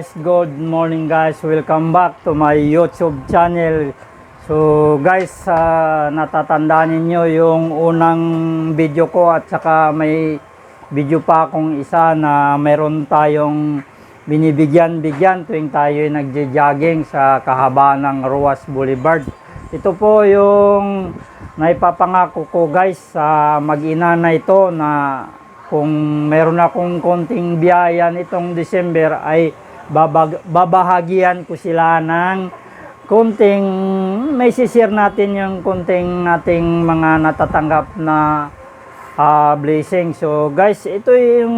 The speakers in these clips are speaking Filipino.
guys, good morning guys. Welcome back to my YouTube channel. So guys, ah, natatandaan ninyo yung unang video ko at saka may video pa akong isa na meron tayong binibigyan-bigyan tuwing tayo ay nagja-jogging sa kahabaan ng Ruas Boulevard. Ito po yung naipapangako ko guys sa mag-ina na ito na kung meron akong konting biyaya nitong December ay babag, babahagian ko sila ng konting may sisir natin yung konting nating mga natatanggap na ah, blessing. So guys, ito yung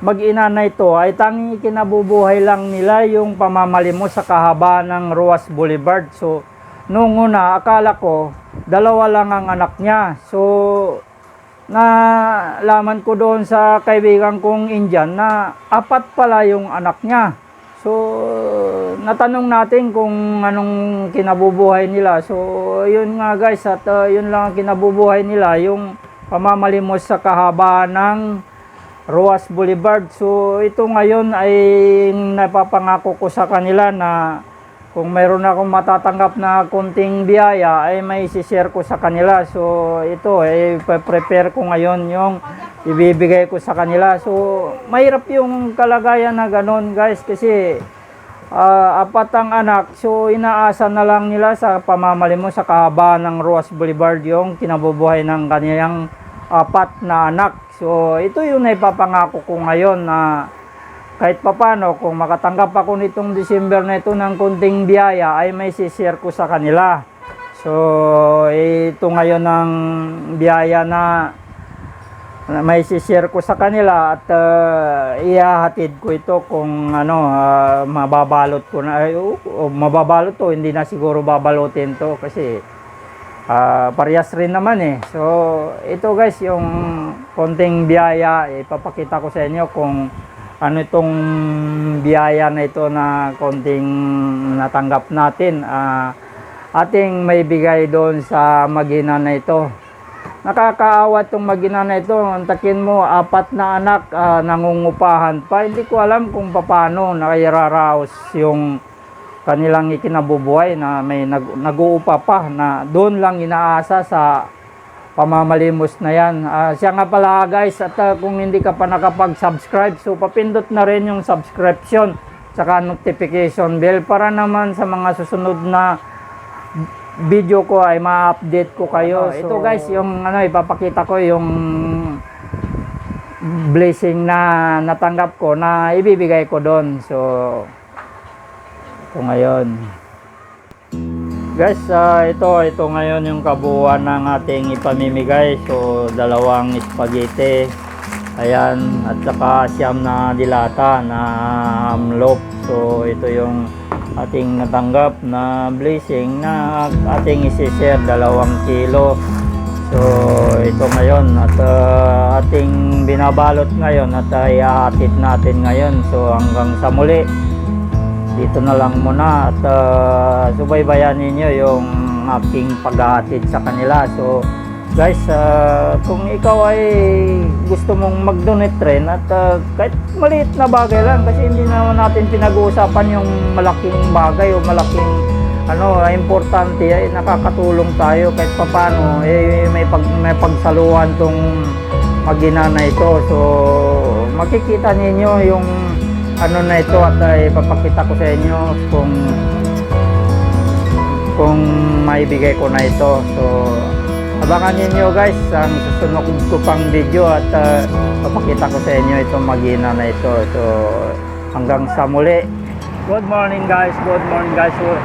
mag-ina na ito ay tanging kinabubuhay lang nila yung pamamalimos sa kahaba ng Ruas Boulevard. So nung una akala ko dalawa lang ang anak niya. So na laman ko doon sa kaibigan kong Indian na apat pala yung anak niya. So, natanong natin kung anong kinabubuhay nila. So, yun nga guys, at uh, yun lang ang kinabubuhay nila, yung pamamalimos sa kahaba ng Ruas Boulevard. So, ito ngayon ay napapangako ko sa kanila na kung mayroon akong matatanggap na konting biyaya ay may share ko sa kanila. So ito ay prepare ko ngayon yung ibibigay ko sa kanila. So mahirap yung kalagayan na ganun guys kasi ah, apat ang anak. So inaasa na lang nila sa pamamalimo sa kahaba ng Ruas Boulevard yung kinabubuhay ng kanilang apat na anak. So ito yung naipapangako ko ngayon na kahit papano kung makatanggap ako nitong December na ito ng kunting biyaya ay may sishare ko sa kanila. So ito ngayon ang biyaya na may sishare ko sa kanila at uh, ihahatid ko ito kung ano ah, mababalot ko na ay, o, o mababalot to hindi na siguro babalotin to kasi ah, parehas rin naman eh. So ito guys yung konting biyaya ipapakita ko sa inyo kung ano itong biyaya na ito na konting natanggap natin? Ah, ating may bigay doon sa magina na ito. Nakakaawa itong magina na ito. Ang takin mo apat na anak ah, nangungupahan pa. Hindi ko alam kung paano nakayararaos yung kanilang ikinabubuhay na may nag, nag-uupa pa na doon lang inaasa sa pamamalimos na yan. Ah, siya nga pala guys, at ah, kung hindi ka pa nakapag-subscribe, so papindot na rin yung subscription saka notification bell para naman sa mga susunod na video ko ay ma-update ko kayo. Ito so- guys, yung ano ipapakita ko yung blessing na natanggap ko na ibibigay ko doon. So ito ngayon. Guys, ah, ito ito ngayon yung kabuuan ng ating ipamimigay. So dalawang spaghetti. Ayan, at saka siyam na dilata na amlop. So ito yung ating natanggap na blessing na ating isi-share dalawang kilo. So ito ngayon at ah, ating binabalot ngayon at uh, ihahatid natin ngayon. So hanggang sa muli dito na lang muna at uh, subaybayan ninyo yung aking paghahatid sa kanila. So guys, uh, kung ikaw ay gusto mong mag-donate rin at uh, kahit maliit na bagay lang kasi hindi naman natin pinag-uusapan yung malaking bagay o malaking ano, importante ay nakakatulong tayo kahit papano eh may pag may pagsaluhan tong magina na ito. So makikita ninyo yung ano na ito at ay papakita ko sa inyo kung kung maibigay ko na ito. So abangan ninyo guys ang susunod ko pang video at uh, papakita ko sa inyo itong magina na ito. So hanggang sa muli. Good morning guys, good morning guys. So,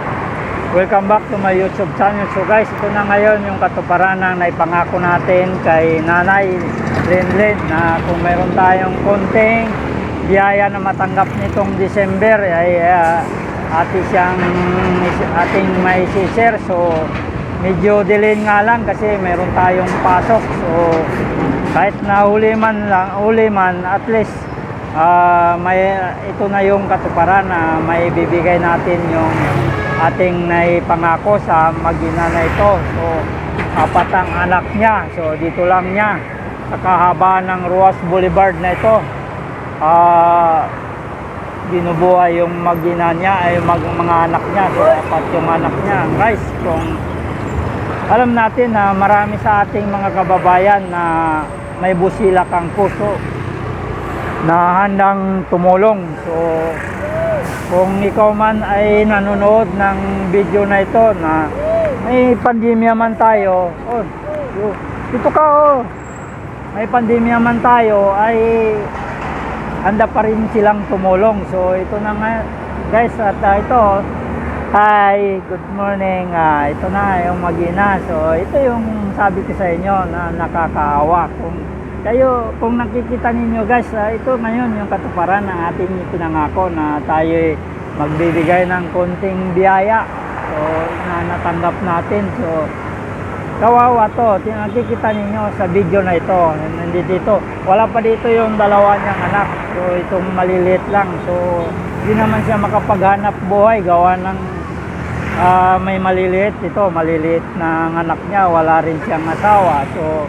Welcome back to my YouTube channel. So guys, ito na ngayon yung katuparan na naipangako natin kay Nanay Linlin na kung meron tayong konting biyaya na matanggap nitong December ay uh, ati siyang ating may share. So medyo delay nga lang kasi meron tayong pasok. So kahit na huli man lang, huli man at least ah, may ito na yung katuparan na may bibigay natin yung ating naipangako sa magina na ito. So, apat ang anak niya. So, dito lang niya sa kahaba ng Ruas Boulevard na ito. Ah, binubuhay yung magina niya ay mag, mga anak niya so apat yung anak niya. Guys kung alam natin na marami sa ating mga kababayan na may busilak ang puso na handang tumulong. So kung ikaw man ay nanonood ng video na ito na may pandemya man tayo oh, dito ka oh. May pandemya man tayo ay handa pa rin silang tumulong. So ito na nga guys at ah, ito Hi, good morning. Ah, ito na yung magina. So ito yung sabi ko sa inyo na nakakaawa. Kung kayo kung nakikita ninyo guys, ah, ito ngayon yung katuparan ng ating pinangako na tayo magbibigay ng konting biyaya. So na natanggap natin. So Kawawa to, nakikita ninyo sa video na ito, nandito dito. Wala pa dito yung dalawa niyang anak. So itong maliliit lang. So hindi naman siya makapaghanap buhay gawa ng ah, may maliliit ito, maliliit na anak niya, wala rin siyang asawa. So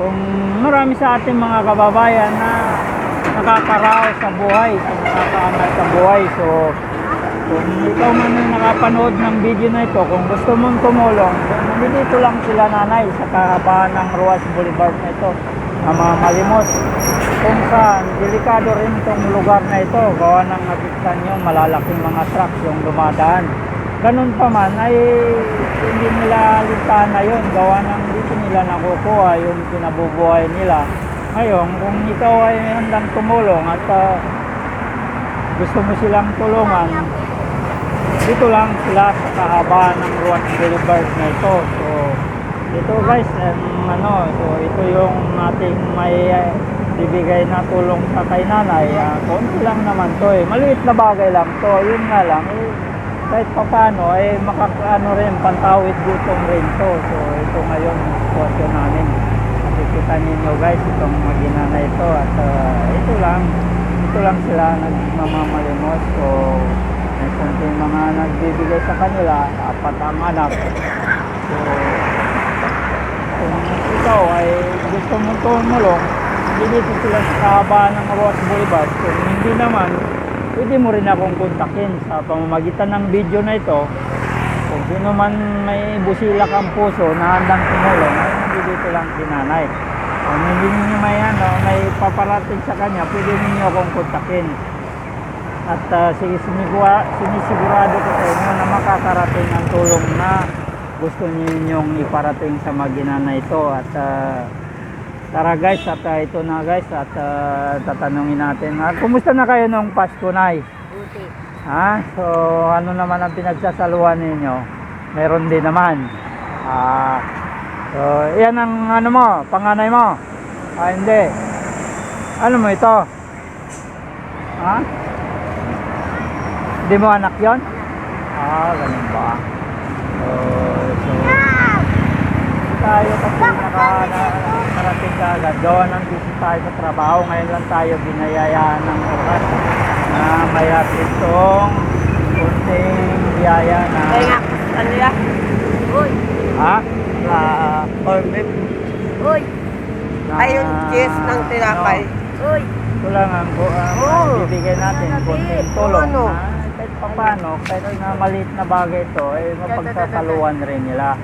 kung marami sa ating mga kababayan na nakakaraos sa buhay, so nakakaangat sa buhay. So kung ikaw man ay nakapanood ng video na ito, kung gusto mong tumulong, nandito lang sila nanay sa kahabaan ng Ruas Boulevard na ito, ng mga malimos. Kung saan, delikado rin itong lugar na ito, gawa ng nakikita nyo, malalaking mga trucks yung dumadaan. Ganun pa man, ay hindi nila listahan na yun, gawa ng dito nila nakukuha yung kinabubuhay nila. Ngayon, kung ikaw ay handang tumulong at ah, gusto mo silang tulungan, dito lang sila sa kahabaan ng Ruan Boulevard na ito. So, ito guys, um, ano, so ito yung ating may uh, bibigay na tulong sa kay nanay. Uh, konti lang naman to eh. Maliit na bagay lang to. Yun nga lang, eh, kahit pa paano, eh, makakaano rin, pantawid gutom rin to. So, ito ngayon, sitwasyon namin. Nakikita ninyo guys, itong magina na ito. At uh, ito lang, ito lang sila nagmamamalimos. So, may konting mga nagbibigay sa kanila, apat ang anak. So, kung ikaw ay gusto mong tumulong, dito sila sa kahabaan ng Roas Boulevard. Kung hindi naman, pwede mo rin akong kontakin sa pamamagitan ng video na ito. Kung sino man may busilak ang puso na handang tumulong, ay hindi dito lang sinanay. Kung hindi ninyo may, ano, may paparating sa kanya, pwede ninyo akong kontakin. At uh, sinisigura, sinisigurado ko sa inyo na makakarating ang tulong na gusto ninyong iparating sa magina na ito. At uh, tara guys, at uh, ito na guys, at uh, tatanungin natin. Uh, kumusta na kayo nung Pasko Nay? Buti. Ha? So, ano naman ang pinagsasaluhan ninyo? Meron din naman. Ah, so, yan ang ano mo, panganay mo. Ah, hindi. Ano mo ito? Ha? Hindi mo anak yon? Ah, ganun ba? So, so, tayo kasi naka, na, narating ka agad. Gawa ng busy tayo sa trabaho. Ngayon lang tayo binayayaan ng oras na may atitong kunting biyaya na Kaya nga, ano yan? Uy, ha? Na corn beef uy, na Ayun, cheese ng tinapay. uy. Ito lang ang uh, Oo. bibigyan natin Ano? tulong Ano? na kahit pa paano, kahit na maliit na bagay ito, eh mapagsasaluhan rin nila.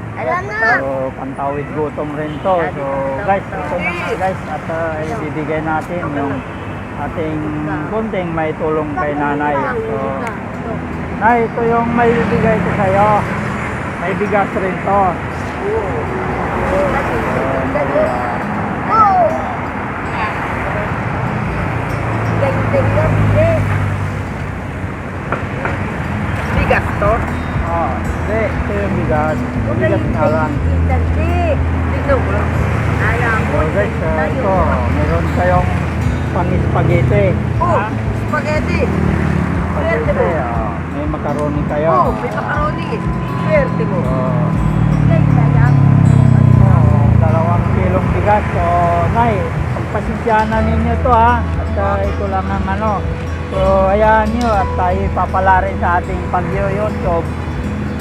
So, pantawid gutom rin to. So, guys, ito na nga guys. At uh, ibibigay natin yung ating kunting may tulong kay nanay. So, nay, ito yung may bibigay ko sa'yo. May bigas rin to. Ah, Oh! Eh. Bigas to. oh, hindi, ito yung bigas. Bigas na lang. Hindi. Dito bro. Alam mo, guys, uh, ito, meron kayong pang-spaghetti. Oh, Ha? spaghetti. Swerte Spaghetti, mo. oh, may macaroni kayo. Oh, may macaroni. Swerte mo. Oh, dalawang kilong bigas. So, Nay, pagpasensyahan ninyo to ha. At uh, ito lang ang ano. So, ayan nyo at tayo papala rin sa ating pag-YouTube.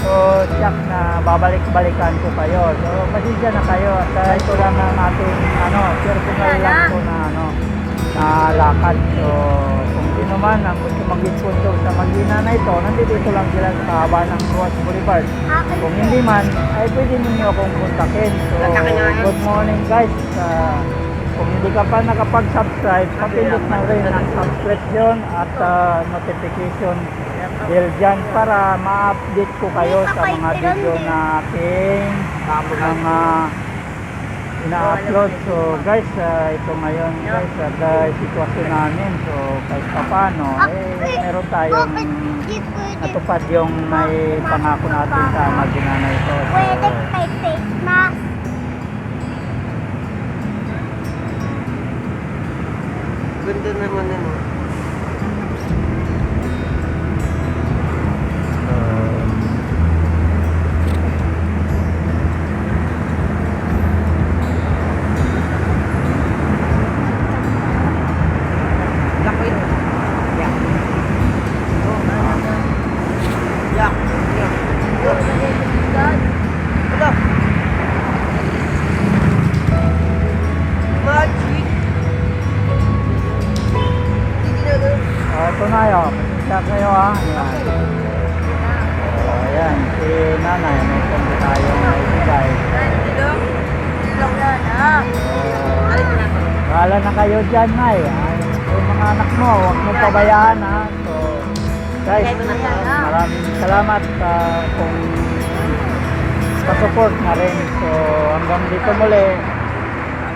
So, tiyak na babalik-balikan ko kayo. So, pasensya na kayo. At uh, ito lang ang ating ano, personal lang ko na ano, na lakad. So, kung sino man ang gusto mag-sponsor sa Magina na ito, nandito lang sila sa haba ng Ruas Boulevard. Kung hindi man, ay pwede ninyo akong kontakin. So, good morning guys. Ah, kung hindi ka pa nakapag-subscribe, papindot na rin ang subscription at ah, notification bell dyan para ma-update ko kayo sa mga video na aking mga ina-upload. So guys, ah, ito ngayon guys, at uh, sitwasyon namin. So kahit pa paano, eh, meron tayong natupad yung may pangako natin sa Magina na ito. So, Pwede kay face mask. Ganda naman ano. Ah, yun. Pasensya kayo ha. Ayan. So, ayan. Si nanay, may kundi tayong naibigay. Ilong. Ilong na na. So, Alin na kayo dyan, Nay. Ay, yung mga anak mo, huwag mo pabayaan, ha. So, guys, maraming salamat sa kung pa-support na rin. So, hanggang dito muli.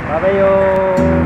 Bye-bye.